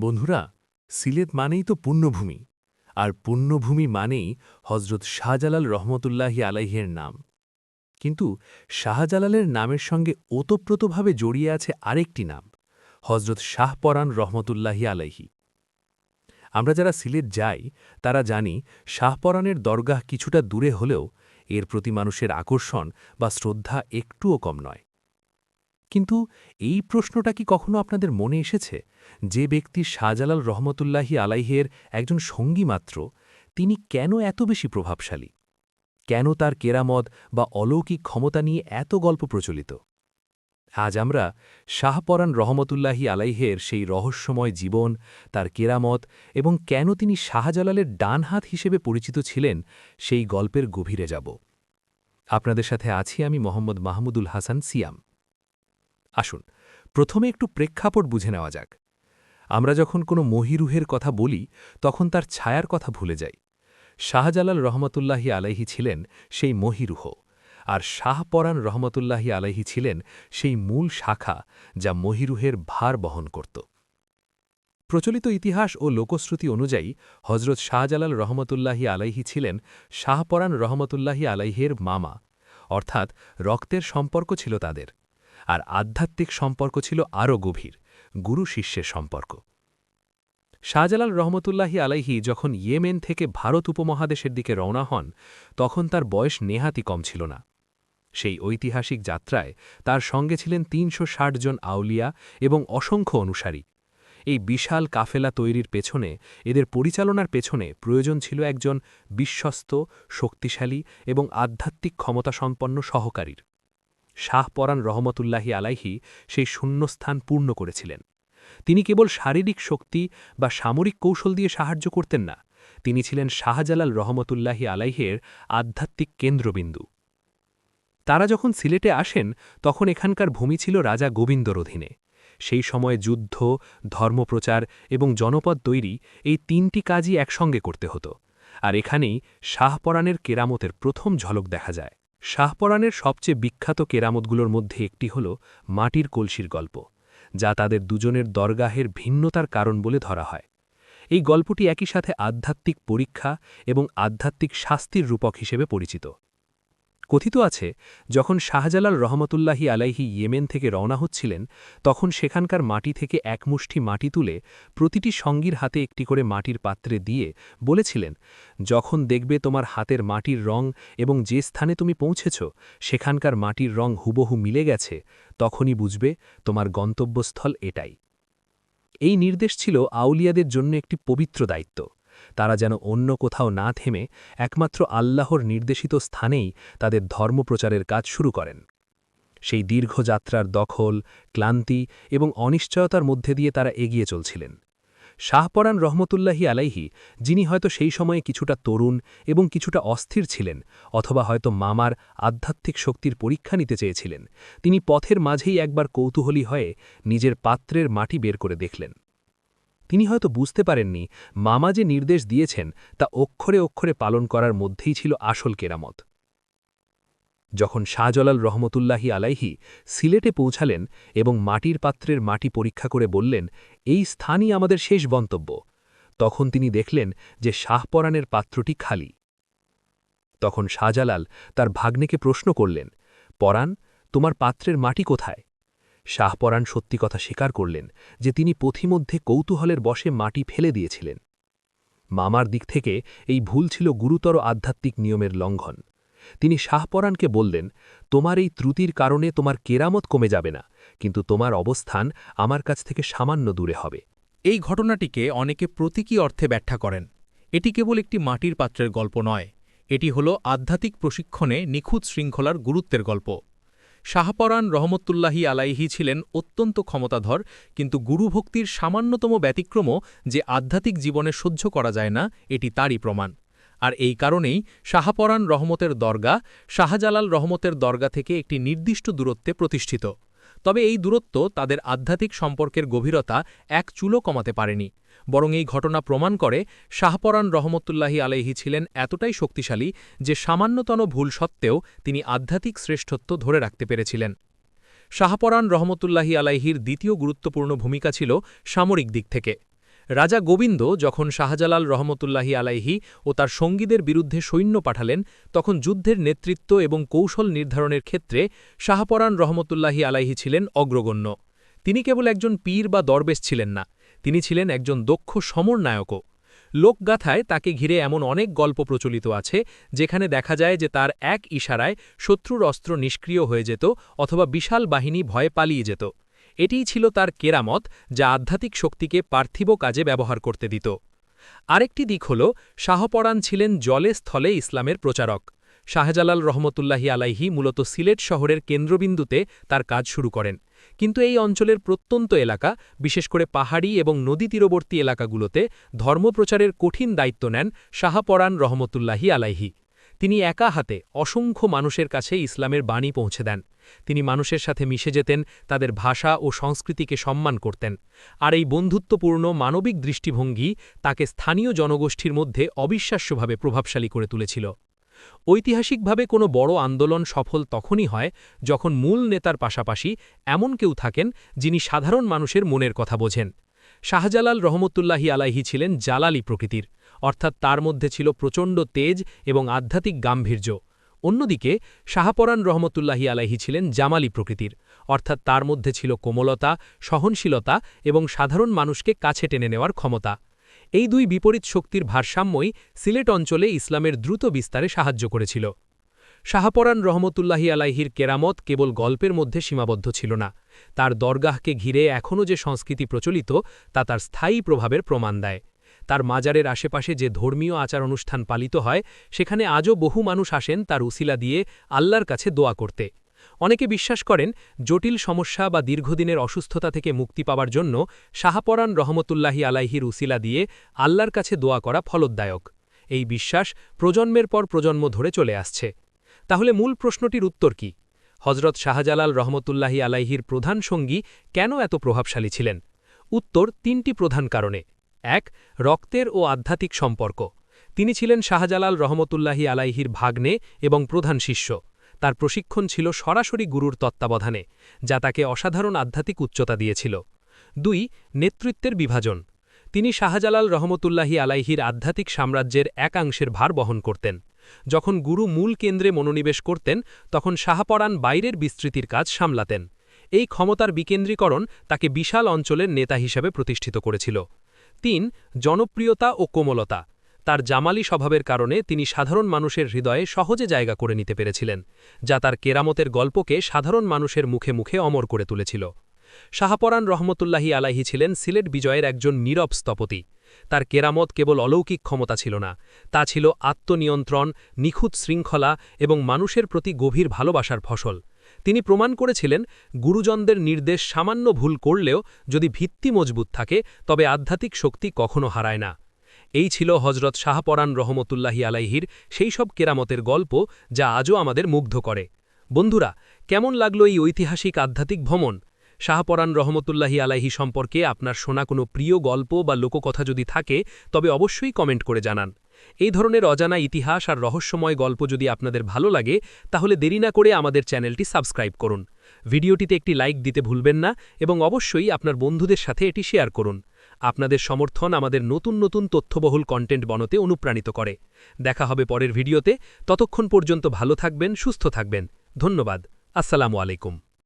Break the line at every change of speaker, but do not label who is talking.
বন্ধুরা, সিলেট মানেই তো পুণ্যভূমি। আর পুণ্যভূমি মানেই হজরত শাহজালাল রহমতুল্লাহি আলাইহের নাম। কিন্তু শাহজালালের নামের সঙ্গে ওতপ্রোতভাবে জড়িয়ে আছে আরেকটি নাম হজরত শাহপরান রহমতুল্লাহি আলাইহি। আমরা যারা সিলেট যাই, তারা জানি শাহপরানের দরগাহ কিছুটা দূরে হলেও এর প্রতি মানুষের আকর্ষণ বা শ্রদ্ধা একটুও কম নয়। কিন্তু এই প্রশ্নটা কি কখনো আপনাদের মনে এসেছে? যে ব্যক্তি শাহজালাল রহমতুল্লাহি আলাইহের একজন সঙ্গী মাত্র, তিনি কেন এত বেশি প্রভাবশালী? কেন তার কেরামত বা অলৌকিক ক্ষমতা নিয়ে এত গল্প প্রচলিত? আজ আমরা শাহপরান রহমতুল্লাহি আলাইহের সেই রহস্যময় জীবন, তার কেরামত এবং কেন তিনি শাহজালালের ডান হাত হিসেবে পরিচিত ছিলেন সেই গল্পের গভীরে যাব। আপনাদের সাথে আছি আমি মোহাম্মদ মাহমুদুল হাসান সিয়াম। আসুন, প্রথমে একটু প্রেক্ষাপট বুঝে নেওয়া যাক। আমরা যখন কোনো মহিরুহের কথা বলি, তখন তার ছায়ার কথা ভুলে যাই। শাহজালাল রহমতুল্লাহি আলাইহি ছিলেন সেই মহিরুহ, আর শাহপরান রহমতুল্লাহি আলাইহি ছিলেন সেই মূল শাখা যা মহিরুহের ভার বহন করত। প্রচলিত ইতিহাস ও লোকশ্রুতি অনুযায়ী হজরত শাহজালাল রহমতুল্লাহি আলাইহি ছিলেন শাহপরান রহমতুল্লাহি আলাইহের মামা, অর্থাৎ রক্তের সম্পর্ক ছিল তাদের। আর আধ্যাত্মিক সম্পর্ক ছিল আরও গভীর, গুরু শিষ্যের সম্পর্ক। শাহজালাল রহমতুল্লাহি আলাইহি যখন ইয়েমেন থেকে ভারত উপমহাদেশের দিকে রওনা হন, তখন তার বয়স নেহাতি কম ছিল না। সেই ঐতিহাসিক যাত্রায় তার সঙ্গে ছিলেন তিনশো ষাট জন আউলিয়া এবং অসংখ্য অনুসারী। এই বিশাল কাফেলা তৈরির পেছনে, এদের পরিচালনার পেছনে প্রয়োজন ছিল একজন বিশ্বস্ত, শক্তিশালী এবং আধ্যাত্মিক ক্ষমতাসম্পন্ন সহকারীর। শাহপরান রহমতুল্লাহি আলাইহি সেই শূন্যস্থান পূর্ণ করেছিলেন। তিনি কেবল শারীরিক শক্তি বা সামরিক কৌশল দিয়ে সাহায্য করতেন না, তিনি ছিলেন শাহজালাল রহমতুল্লাহি আলাইহের আধ্যাত্মিক কেন্দ্রবিন্দু। তারা যখন সিলেটে আসেন, তখন এখানকার ভূমি ছিল রাজা গোবিন্দর অধীনে। সেই সময়ে যুদ্ধ, ধর্মপ্রচার এবং জনপদ তৈরি এই তিনটি কাজই একসঙ্গে করতে হতো। আর এখানেই শাহপরানের কেরামতের প্রথম ঝলক দেখা যায়। শাহপরানের সবচেয়ে বিখ্যাত কেরামতগুলোর মধ্যে একটি হল মাটির কলসির গল্প, যা তাদের দুজনের দরগাহের ভিন্নতার কারণ বলে ধরা হয়। এই গল্পটি একই সাথে আধ্যাত্মিক পরীক্ষা এবং আধ্যাত্মিক শাস্তির রূপক হিসেবে পরিচিত। কথিত আছে, যখন শাহজালাল রহমতুল্লাহি আলাইহি ইয়েমেন থেকে রওনা হচ্ছিলেন, তখন সেখানকার মাটি থেকে এক মুষ্টি মাটি তুলে প্রতিটি সঙ্গীর হাতে একটি করে মাটির পাত্রে দিয়ে বলেছিলেন, যখন দেখবে তোমার হাতের মাটির রং এবং যে স্থানে তুমি পৌঁছেছ, সেখানকার মাটির রং হুবহু মিলে গেছে, তখনই বুঝবে তোমার গন্তব্যস্থল এটাই। এই নির্দেশ ছিল আউলিয়াদের জন্য একটি পবিত্র দায়িত্ব। তারা যেন অন্য কোথাও না থেমে একমাত্র আল্লাহর নির্দেশিত স্থানেই তাদের ধর্মপ্রচারের কাজ শুরু করেন। সেই দীর্ঘ যাত্রার দখল, ক্লান্তি এবং অনিশ্চয়তার মধ্যে দিয়ে তারা এগিয়ে চলছিলেন। শাহপরান রহমতুল্লাহি আলাইহি, যিনি হয়তো সেই সময়ে কিছুটা তরুণ এবং কিছুটা অস্থির ছিলেন অথবা হয়তো মামার আধ্যাত্মিক শক্তির পরীক্ষা নিতে চেয়েছিলেন, তিনি পথের মাঝেই একবার কৌতূহলী হয়ে নিজের পাত্রের মাটি বের করে দেখলেন। তিনি হয়তো বুঝতে পারেননি, মামা যে নির্দেশ দিয়েছেন তা অক্ষরে অক্ষরে পালন করার মধ্যেই ছিল আসল কেরামত। যখন শাহজলাল রহমতুল্লাহি আলাইহি সিলেটে পৌঁছালেন এবং মাটির পাত্রের মাটি পরীক্ষা করে বললেন, এই স্থানই আমাদের শেষ গন্তব্য। তখন তিনি দেখলেন যে শাহপরাণের পাত্রটি খালি। তখন শাহজালাল তার ভাগ্নেকে প্রশ্ন করলেন, পরাণ, তোমার পাত্রের মাটি কোথায়? শাহপরাণ সত্যি কথা স্বীকার করলেন যে তিনি পথিমধ্যে কৌতূহলের বসে মাটি ফেলে দিয়েছিলেন। মামার দিক থেকে এই ভুল ছিল গুরুতর আধ্যাত্মিক নিয়মের লঙ্ঘন। তিনি শাহপরাণকে বললেন, তোমার এই ত্রুটির কারণে তোমার কেরামত কমে যাবে না, কিন্তু তোমার অবস্থান আমার কাছ থেকে সামান্য দূরে হবে।
এই ঘটনাটিকে অনেকে প্রতীকী অর্থে ব্যাখ্যা করেন। এটি কেবল একটি মাটির পাত্রের গল্প নয়, এটি হল আধ্যাত্মিক প্রশিক্ষণে নিখুঁত শৃঙ্খলার গুরুত্বের গল্প। শাহপরান রহমতুল্লাহি আলাইহি ছিলেন অত্যন্ত ক্ষমতাধর, কিন্তু গুরুভক্তির সামান্যতম ব্যতিক্রমও যে আধ্যাত্মিক জীবনে সহ্য করা যায় না, এটি তারই প্রমাণ। আর এই কারণেই শাহপরান রহমতের দরগা, শাহজালাল রহমতের দরগা থেকে একটি নির্দিষ্ট দূরত্বে প্রতিষ্ঠিত। তবে এই দূরত্ব তাদের আধ্যাত্মিক সম্পর্কের গভীরতা এক চুলো কমাতে পারেনি। বরং এই ঘটনা প্রমাণ করে শাহপরান রহমতুল্লাহি আলাইহি ছিলেন এতটাই শক্তিশালী যে সামান্যতন ভুল সত্ত্বেও তিনি আধ্যাত্মিক শ্রেষ্ঠত্ব ধরে রাখতে পেরেছিলেন। শাহপরান রহমতুল্লাহি আলাইহির দ্বিতীয় গুরুত্বপূর্ণ ভূমিকা ছিল সামরিক দিক থেকে। রাজা গোবিন্দ যখন শাহজালাল রহমতুল্লাহি আলাইহি ও তার সঙ্গীদের বিরুদ্ধে সৈন্য পাঠালেন, তখন যুদ্ধের নেতৃত্ব এবং কৌশল নির্ধারণের ক্ষেত্রে শাহপরান রহমতুল্লাহি আলাইহি ছিলেন অগ্রগণ্য। তিনি কেবল একজন পীর বা দরবেশ ছিলেন না, তিনি ছিলেন একজন দক্ষ সমরনায়কও লোকগাথায় তাকে ঘিরে এমন অনেক গল্প প্রচলিত আছে, যেখানে দেখা যায় যে তার এক ইশারায় শত্রুর অস্ত্র নিষ্ক্রিয় হয়ে যেত অথবা বিশাল বাহিনী ভয়ে পালিয়ে যেত। এটিই ছিল তার কেরামত, যা আধ্যাত্মিক শক্তিকে পার্থিব কাজে ব্যবহার করতে দিত। আরেকটি দিক হল, শাহপরাণ ছিলেন জলে স্থলে ইসলামের প্রচারক। শাহজালাল রহমতুল্লাহি আলাইহি মূলত সিলেট শহরের কেন্দ্রবিন্দুতে তার কাজ শুরু করেন। কিন্তু এই অঞ্চলের প্রত্যন্ত এলাকা, বিশেষ করে পাহাড়ি এবং নদী তীরবর্তী এলাকাগুলোতে ধর্মপ্রচারের কঠিন দায়িত্ব নেন শাহপরাণ রহমতুল্লাহি আলাইহি। তিনি একা হাতে অসংখ্য মানুষের কাছে ইসলামের বাণী পৌঁছে দেন। তিনি মানুষের সাথে মিশে যেতেন, তাদের ভাষা ও সংস্কৃতিকে সম্মান করতেন। আর এই বন্ধুত্বপূর্ণ মানবিক দৃষ্টিভঙ্গি তাকে স্থানীয় জনগোষ্ঠীর মধ্যে অবিশ্বাস্যভাবে প্রভাবশালী করে তুলেছিল। ঐতিহাসিকভাবে কোনো বড় আন্দোলন সফল তখনই হয় যখন মূল নেতার পাশাপাশি এমন কেউ থাকেন যিনি সাধারণ মানুষের মনের কথা বোঝেন। শাহজালাল রহমতুল্লাহি আলাইহি ছিলেন জালালি প্রকৃতির। অর্থাৎ তার মধ্যে ছিল প্রচণ্ড তেজ এবং আধ্যাত্মিক গাম্ভীর্য। অন্যদিকে শাহপরান রহমতুল্লাহি আলাহি ছিলেন জামালি প্রকৃতির, অর্থাৎ তার মধ্যে ছিল কোমলতা, সহনশীলতা এবং সাধারণ মানুষকে কাছে টেনে নেওয়ার ক্ষমতা। এই দুই বিপরীত শক্তির ভারসাম্যই সিলেট অঞ্চলে ইসলামের দ্রুত বিস্তারে সাহায্য করেছিল। শাহপরান রহমতুল্লাহি আলাইহির কেরামত কেবল গল্পের মধ্যে সীমাবদ্ধ ছিল না, তার দরগাহকে ঘিরে এখনও যে সংস্কৃতি প্রচলিত, তা তার স্থায়ী প্রভাবের প্রমাণ দেয়। তার মাজারের আশেপাশে যে ধর্মীয় আচার অনুষ্ঠান পালিত হয়, সেখানে আজও বহু মানুষ আসেন তার উসিলা দিয়ে আল্লাহর কাছে দোয়া করতে। অনেকে বিশ্বাস করেন, জটিল সমস্যা বা দীর্ঘদিনের অসুস্থতা থেকে মুক্তি পাওয়ার জন্য শাহপরান রহমতুল্লাহি আলাইহির উসিলা দিয়ে আল্লাহর কাছে দোয়া করা ফলদায়ক। এই বিশ্বাস প্রজন্মের পর প্রজন্ম ধরে চলে আসছে। তাহলে মূল প্রশ্নটির উত্তর কি? হজরত শাহজালাল রহমতুল্লাহি আলাইহির প্রধান সঙ্গী কেন এত প্রভাবশালী ছিলেন? উত্তর তিনটি প্রধান কারণে। এক, রক্তের ও আধ্যাত্মিক সম্পর্ক। তিনি ছিলেন শাহজালাল রহমতুল্লাহি আলাইহির ভাগ্নে এবং প্রধান শিষ্য। তার প্রশিক্ষণ ছিল সরাসরি গুরুর তত্ত্বাবধানে, যা তাকে অসাধারণ আধ্যাত্মিক উচ্চতা দিয়েছিল। দুই, নেতৃত্বের বিভাজন। তিনি শাহজালাল রহমতুল্লাহি আলাইহির আধ্যাত্মিক সাম্রাজ্যের একাংশের ভার বহন করতেন। যখন গুরু মূল কেন্দ্রে মনোনিবেশ করতেন, তখন শাহপরান বাইরের বিস্তৃতির কাজ সামলাতেন। এই ক্ষমতার বিকেন্দ্রীকরণ তাকে বিশাল অঞ্চলের নেতা হিসেবে প্রতিষ্ঠিত করেছিল। তিন, জনপ্রিয়তা ও কোমলতা। তার জামালি স্বভাবের কারণে তিনি সাধারণ মানুষের হৃদয়ে সহজে জায়গা করে নিতে পেরেছিলেন, যা তার কেরামতের গল্পকে সাধারণ মানুষের মুখে মুখে অমর করে তুলেছিল। শাহপরান রহমতুল্লাহি আলাহি ছিলেন সিলেট বিজয়ের একজন নীরব স্থপতি। তার কেরামত কেবল অলৌকিক ক্ষমতা ছিল না, তা ছিল আত্মনিয়ন্ত্রণ, নিখুঁত শৃঙ্খলা এবং মানুষের প্রতি গভীর ভালোবাসার ফসল। তিনি প্রমাণ করেছিলেন, গুরুজনদের নির্দেশ সামান্য ভুল করলেও যদি ভিত্তি মজবুত থাকে, তবে আধ্যাত্মিক শক্তি কখনো হারায় না। এই ছিল হজরত শাহপরান রহমতুল্লাহি আলাইহির সেই সব কেরামতের গল্প যা আজও আমাদের মুগ্ধ করে। বন্ধুরা, কেমন লাগল এই ঐতিহাসিক আধ্যাত্মিক ভ্রমণ? শাহপরান রহমতুল্লাহি আলাইহি সম্পর্কে আপনার শোনা কোনো প্রিয় গল্প বা লোককথা যদি থাকে, তবে অবশ্যই কমেন্ট করে জানান। এই ধরনের অজানা ইতিহাস আর রহস্যময় গল্প যদি আপনাদের ভালো লাগে, তাহলে দেরি না করে আমাদের চ্যানেলটি সাবস্ক্রাইব করুন। ভিডিওটিতে একটি লাইক দিতে ভুলবেন না এবং অবশ্যই আপনার বন্ধুদের সাথে এটি শেয়ার করুন। আপনাদের সমর্থন আমাদের নতুন নতুন তথ্যবহুল কন্টেন্ট বনতে অনুপ্রাণিত করে। দেখা হবে পরের ভিডিওতে। ততক্ষণ পর্যন্ত ভালো থাকবেন, সুস্থ থাকবেন। ধন্যবাদ। আসসালামু আলাইকুম।